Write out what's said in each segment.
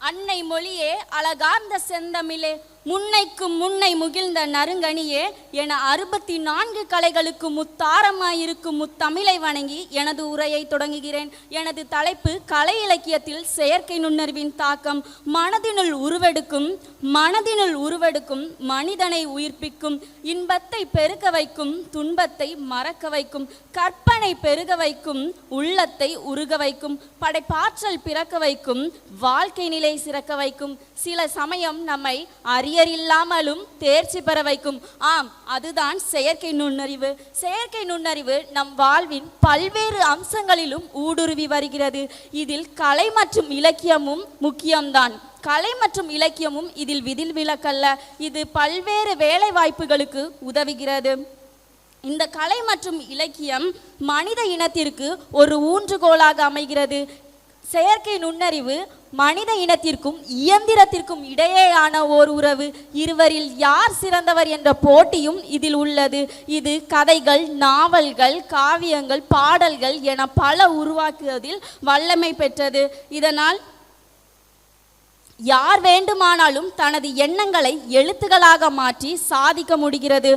அன்னை மொழியே அழகார்ந்த செந்தமிழே. முன்னைக்கு முன்னை முகிழ்ந்த நறுங்கனியே என அறுபத்தி நான்கு கலைகளுக்கு முத்தாரமாயிருக்கும் முத்தமிழை வணங்கி எனது உரையை தொடங்குகிறேன். எனது தலைப்பு கலை இலக்கியத்தில் செயற்கை நுண்ணறிவின் தாக்கம். மனதினுள் உருவெடுக்கும் மனதினுள் உருவெடுக்கும் மனிதனை உயிர்ப்பிக்கும் இன்பத்தை பெருக்க வைக்கும் துன்பத்தை மறக்க வைக்கும் கற்பனை பெருக வைக்கும் உள்ளத்தை உருக வைக்கும் படைப்பாற்றல் பிறக்க வைக்கும் வாழ்க்கை நிலை சிறக்க வைக்கும். சில சமயம் நம்மை அறி அரியரில்லாமலும் தேர்ச்சி பெற வைக்கும். ஆம் அதுதான் செயற்கை நுண்ணறிவு. செயற்கை நுண்ணறிவு நம் வாழ்வின் பல்வேறு அம்சங்களிலும் ஊடுருவி வருகிறது. இதில் கலை மற்றும் இலக்கியமும் முக்கியம்தான். கலை மற்றும் இலக்கியமும் இதில் விதில் விலக்கல்ல. இது பல்வேறு வேலை வாய்ப்புகளுக்கு உதவுகிறது. இந்த கலை மற்றும் இலக்கியம் மனித இனத்திற்கு ஒரு ஊன்றுகோலாக அமைகிறது. செயற்கை நுண்ணறிவு மனித இனத்திற்கும் இயந்திரத்திற்கும் இடையேயான ஓர் உறவு. இருவரில் யார் சிறந்தவர் என்ற போட்டியும் இதில் உள்ளது. இது கதைகள் நாவல்கள் காவியங்கள் பாடல்கள் என பல உருவாக்குவதில் வல்லமை பெற்றது. இதனால் யார் வேண்டுமானாலும் தனது எண்ணங்களை எழுத்துக்களாக மாற்றி சாதிக்க முடிகிறது.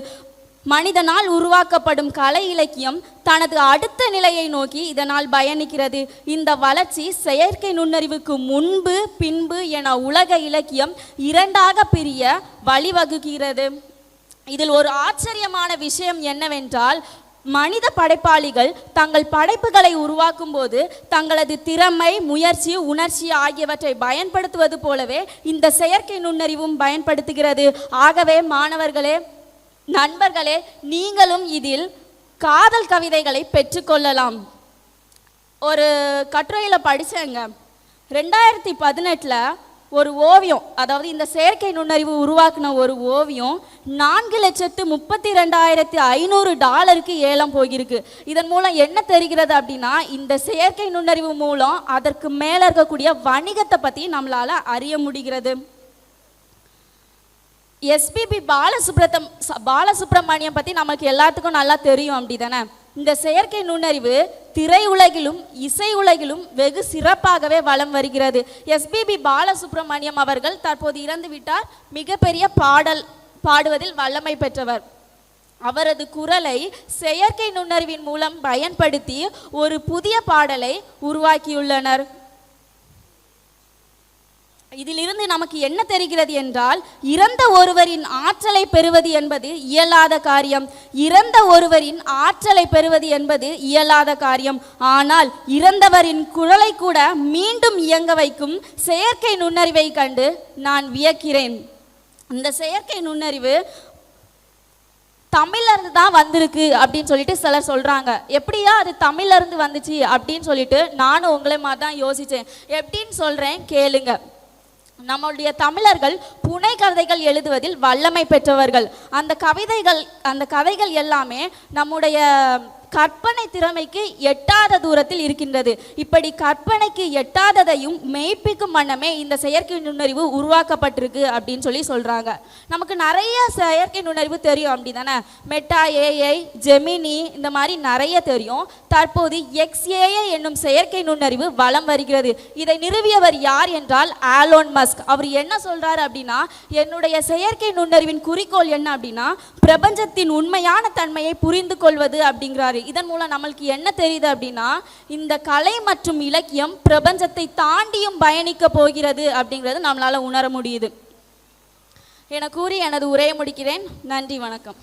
மனிதனால் உருவாக்கப்படும் கலை இலக்கியம் தனது அடுத்த நிலையை நோக்கி இதனால் பயணிக்கிறது. இந்த வளர்ச்சி செயற்கை நுண்ணறிவுக்கு முன்பு பின்பு என உலக இலக்கியம் இரண்டாக பிரிய வழிவகுக்கிறது. இதில் ஒரு ஆச்சரியமான விஷயம் என்னவென்றால் மனித படைப்பாளிகள் தங்கள் படைப்புகளை உருவாக்கும் போது தங்களது திறமை முயற்சி உணர்ச்சி ஆகியவற்றை பயன்படுத்துவது போலவே இந்த செயற்கை நுண்ணறிவும் பயன்படுத்துகிறது. ஆகவே மாணவர்களே நண்பர்களே நீங்களும் இதில் காதல் கவிதைகளை பெற்றுக்கொள்ளலாம். ஒரு கட்டுரையில் படித்தேங்க ரெண்டாயிரத்தி பதினெட்டில் ஒரு ஓவியம் அதாவது இந்த செயற்கை நுண்ணறிவு உருவாக்கின ஒரு ஓவியம் நான்கு லட்சத்து முப்பத்தி ரெண்டாயிரத்தி ஐநூறு டாலருக்கு ஏலம் போகிருக்கு. இதன் மூலம் என்ன தெரிகிறது அப்படின்னா இந்த செயற்கை நுண்ணறிவு மூலம் அதற்கு மேலே இருக்கக்கூடிய வணிகத்தை பற்றி நம்மளால் அறிய முடிகிறது. எஸ்பிபி பாலசுப்ரதம் பாலசுப்ரமணியம் பற்றி நமக்கு எல்லாத்துக்கும் நல்லா தெரியும் அப்படி தானே இந்த செயற்கை நுண்ணறிவு திரையுலகிலும் இசை உலகிலும் வெகு சிறப்பாகவே வலம் வருகிறது. எஸ்பிபி பாலசுப்ரமணியம் அவர்கள் தற்போது இறந்து விட்டார். மிகப்பெரிய பாடல் பாடுவதில் வல்லமை பெற்றவர். அவரது குரலை செயற்கை நுண்ணறிவின் மூலம் பயன்படுத்தி ஒரு புதிய பாடலை உருவாக்கியுள்ளனர். இதிலிருந்து நமக்கு என்ன தெரிகிறது என்றால் இறந்த ஒருவரின் ஆற்றலை பெறுவது என்பது இயலாத காரியம். இறந்த ஒருவரின் ஆற்றலை பெறுவது என்பது இயலாத காரியம். ஆனால் இறந்தவரின் குரலை கூட மீண்டும் இயங்க வைக்கும் செயற்கை நுண்ணறிவை கண்டு நான் வியக்கிறேன். இந்த செயற்கை நுண்ணறிவு தமிழ்லேருந்து தான் வந்திருக்கு அப்படின்னு சொல்லிட்டு சிலர் சொல்கிறாங்க எப்படியா அது தமிழ்லேருந்து வந்துச்சு அப்படின்னு சொல்லிட்டு நானும் உங்களை மாதிரி தான் யோசித்தேன் எப்படின்னு சொல்கிறேன் கேளுங்கள் நம்மளுடைய தமிழர்கள் புனை கதைகள் எழுதுவதில் வல்லமை பெற்றவர்கள். அந்த கவிதைகள் அந்த கதைகள் எல்லாமே நம்முடைய கற்பனை திறமைக்கு எட்டாத தூரத்தில் இருக்கின்றது. இப்படி கற்பனைக்கு எட்டாததையும் மெய்ப்பிக்கும் வண்ணமே இந்த செயற்கை நுண்ணறிவு உருவாக்கப்பட்டிருக்கு அப்படின்னு சொல்லி சொல்றாங்க. நமக்கு நிறைய செயற்கை நுண்ணறிவு தெரியும் அப்படி தானே மெட்டா ஏஐ ஜெமினி இந்த மாதிரி நிறைய தெரியும். தற்போது எக்ஸ்ஏஏ என்னும் செயற்கை நுண்ணறிவு வலம் வருகிறது. இதை நிறுவியவர் யார் என்றால் ஆலோன் மஸ்க் அவர் என்ன சொல்றாரு அப்படின்னா என்னுடைய செயற்கை நுண்ணறிவின் குறிக்கோள் என்ன அப்படின்னா பிரபஞ்சத்தின் உண்மையான தன்மையை புரிந்து கொள்வது அப்படிங்கிறாரு. இதன் மூலம் நம்மளுக்கு என்ன தெரியுது அப்படின்னா இந்த கலை மற்றும் இலக்கியம் பிரபஞ்சத்தை தாண்டியும் பயணிக்க போகிறது அப்படிங்கிறது நம்மளால உணர முடியுது. என கூறி எனது உரையை முடிக்கிறேன். நன்றி வணக்கம்.